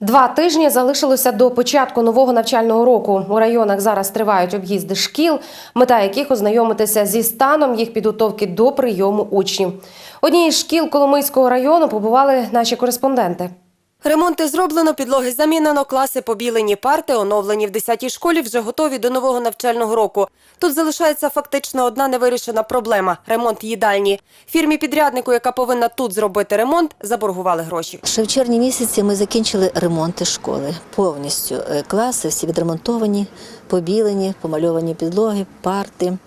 Два тижні залишилося до початку нового навчального року. У районах зараз тривають об'їзди шкіл, мета яких ознайомитися зі станом їх підготовки до прийому учнів. Однієї з шкіл Коломийського району побували наші кореспонденти. Ремонти зроблено, підлоги замінено, класи побілені, парти оновлені в 10-й школі вже готові до нового навчального року. Тут залишається фактично одна невирішена проблема – ремонт їдальні. Фірмі-підряднику, яка повинна тут зробити ремонт, заборгували гроші. Ще в червні місяці ми закінчили ремонти школи повністю. Е, Класи всі відремонтовані, побілені, помальовані підлоги, парти.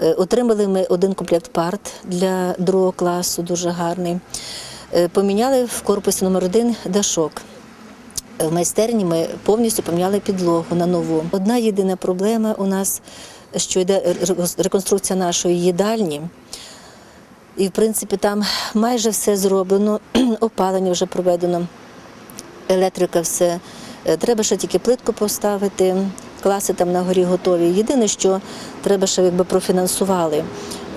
Е, Отримали ми один комплект парт для другого класу, дуже гарний. Е, Поміняли в корпусі номер один дашок. В майстерні ми повністю поміняли підлогу на нову. Одна єдина проблема у нас, що йде реконструкція нашої їдальні. І, в принципі, там майже все зроблено, опалення вже проведено, електрика все. Е, Треба ще тільки плитку поставити, класи там на горі готові. Єдине, що треба, щоб якби профінансували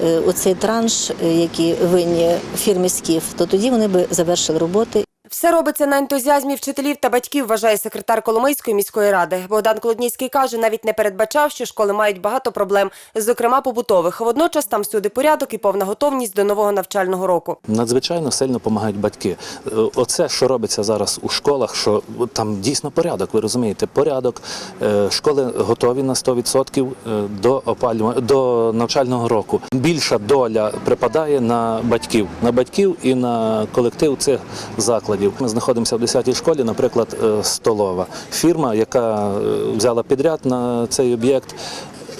е, оцей транш, які який винні фірмі Скіф, то тоді вони би завершили роботи Все робиться на ентузіазмі вчителів та батьків, вважає секретар Коломийської міської ради. Богдан Колодніцький каже, навіть не передбачав, що школи мають багато проблем, зокрема побутових. Водночас там всюди порядок і повна готовність до нового навчального року. Надзвичайно сильно допомагають батьки. Е, Оце, що робиться зараз у школах, що там дійсно порядок, ви розумієте, порядок. Е, Школи готові на 100% е, до опалювання до навчального року. Більша доля припадає на батьків, на батьків і на колектив цих закладів. Ми знаходимося в 10-й школі, наприклад, е, столова фірма, яка е, взяла підряд на цей об'єкт.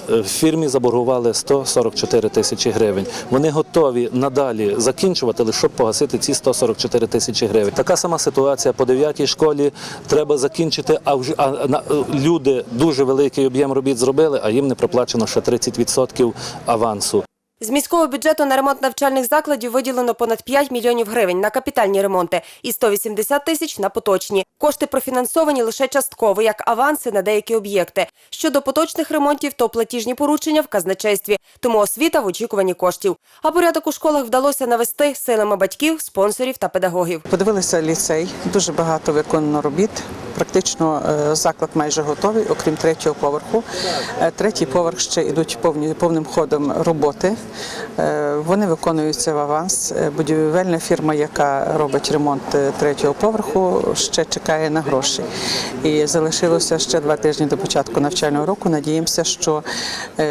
В фірмі заборгували 144 тисячі гривень. Вони готові надалі закінчувати, лише щоб погасити ці 144 тисячі гривень. Така сама ситуація по 9 школі. Треба закінчити, а вже люди дуже великий об'єм робіт зробили, а їм не проплачено ще 30% авансу. З міського бюджету на ремонт навчальних закладів виділено понад 5 мільйонів гривень на капітальні ремонти і 180 тисяч на поточні. Кошти профінансовані лише частково, як аванси на деякі об'єкти. Щодо поточних ремонтів, то платіжні поручення в казначействі, тому освіта в очікуванні коштів. А порядок у школах вдалося навести силами батьків, спонсорів та педагогів. Подивилися ліцей, дуже багато виконано робіт. Практично е, заклад майже готовий, окрім третього поверху. Е, Третій поверх ще йдуть повні, повним ходом роботи. Е, Вони виконуються в аванс. Будівельна фірма, яка робить ремонт третього поверху, ще чекає на гроші. І залишилося ще два тижні до початку навчального року. Надіємося, що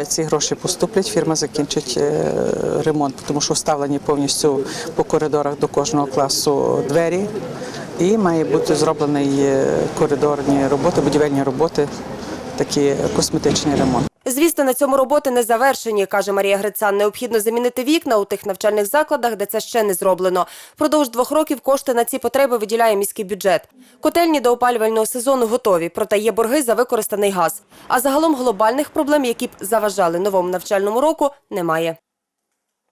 ці гроші поступлять. Фірма закінчить ремонт, тому що вставлені повністю по коридорах до кожного класу двері. І має бути зроблений е, коридорні роботи, будівельні роботи, такі косметичний ремонт. Звісно, на цьому роботи не завершені, каже Марія Грицан. Необхідно замінити вікна у тих навчальних закладах, де це ще не зроблено. Продовж двох років кошти на ці потреби виділяє міський бюджет. Котельні до опалювального сезону готові, проте є борги за використаний газ. А загалом глобальних проблем, які б заважали новому навчальному року, немає.